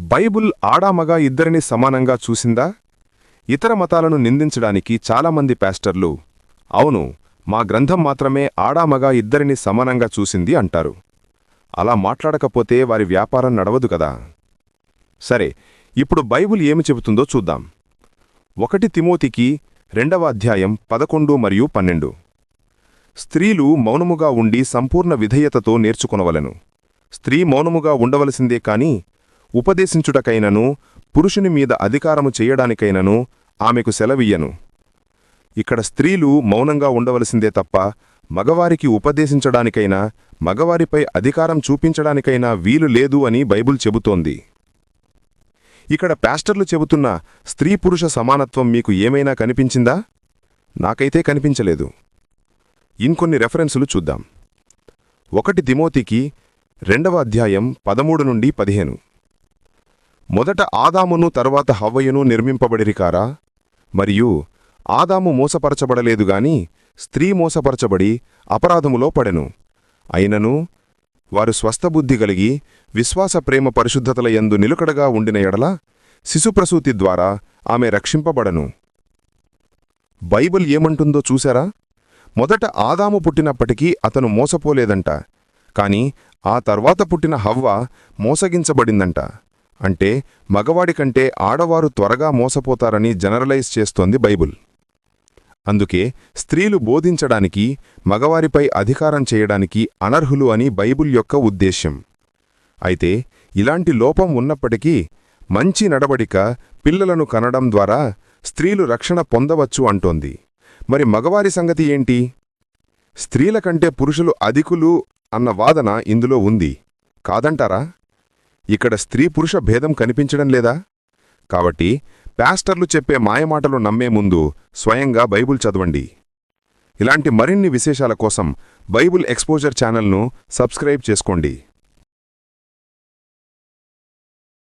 Bible ఆడామగా ఇద్దరిని సమానంగా చూసిందా? ఇతర మతాలను నిందించడానికి చాలామంది పాస్టర్లు అవును మా గ్రంథం మాత్రమే ఆడామగా ఇద్దరిని సమానంగా చూసింది అంటారు. అలా మాట్లాడకపోతే వారి వ్యాపారం నడవదు కదా? సరే ఇప్పుడు బైబుల్ ఏమి చెబుతుందో చూద్దాం. ఒకటి తిమోతికి రెండవ అధ్యాయం పదకొండు మరియు పన్నెండు. స్త్రీలు మౌనముగా ఉండి సంపూర్ణ విధేయతతో నేర్చుకొనవలెను. స్త్రీ మౌనముగా ఉండవలసిందే కాని ఉపదేశించుటకైనను పురుషుని మీద అధికారము చేయడానికైనను ఆమెకు సెలవియ్యను. ఇక్కడ స్త్రీలు మౌనంగా ఉండవలసిందే తప్ప మగవారికి ఉపదేశించడానికైనా మగవారిపై అధికారం చూపించడానికైనా వీలు లేదు అని బైబుల్ చెబుతోంది. ఇక్కడ పాస్టర్లు చెబుతున్న స్త్రీ పురుష సమానత్వం మీకు ఏమైనా కనిపించిందా? నాకైతే కనిపించలేదు. ఇంకొన్ని రెఫరెన్సులు చూద్దాం. ఒకటి తిమోతికి రెండవ అధ్యాయం పదమూడు నుండి పదిహేను. మొదట ఆదామును తరువాత హవ్వయును నిర్మింపబడిరికారా మరియు ఆదాము మోసపరచబడలేదు గాని స్త్రీ మోసపరచబడి అపరాధములో పడెను. అయినను వారు స్వస్థబుద్ధి కలిగి విశ్వాస ప్రేమ పరిశుద్ధతల యందు నిలుకడగా ఉండిన ఎడల శిశుప్రసూతి ద్వారా ఆమె రక్షింపబడను. బైబిల్ ఏమంటుందో చూశారా? మొదట ఆదాము పుట్టినప్పటికీ అతను మోసపోలేదంట. కాని ఆ తర్వాత పుట్టిన హవ్వ మోసగించబడిందంట. అంటే మగవాడి కంటే ఆడవారు త్వరగా మోసపోతారని జనరలైజ్ చేస్తోంది బైబుల్. అందుకే స్త్రీలు బోధించడానికి మగవారిపై అధికారం చేయడానికి అనర్హులు అని బైబుల్ యొక్క ఉద్దేశ్యం. అయితే ఇలాంటి లోపం ఉన్నప్పటికీ మంచి నడవడిక పిల్లలను కనడం ద్వారా స్త్రీలు రక్షణ పొందవచ్చు అంటోంది. మరి మగవారి సంగతి ఏంటి? స్త్రీల కంటే పురుషులు అధికులు అన్న వాదన ఇందులో ఉంది. కాదంటారా? ఇక్కడ స్త్రీ పురుష భేదం కనిపించడం లేదా? కాబట్టి పాస్టర్లు చెప్పే మాయమాటలు నమ్మే ముందు స్వయంగా బైబుల్ చదవండి. ఇలాంటి మరిన్ని విశేషాల కోసం బైబుల్ ఎక్స్పోజర్ ఛానల్ను సబ్స్క్రైబ్ చేసుకోండి.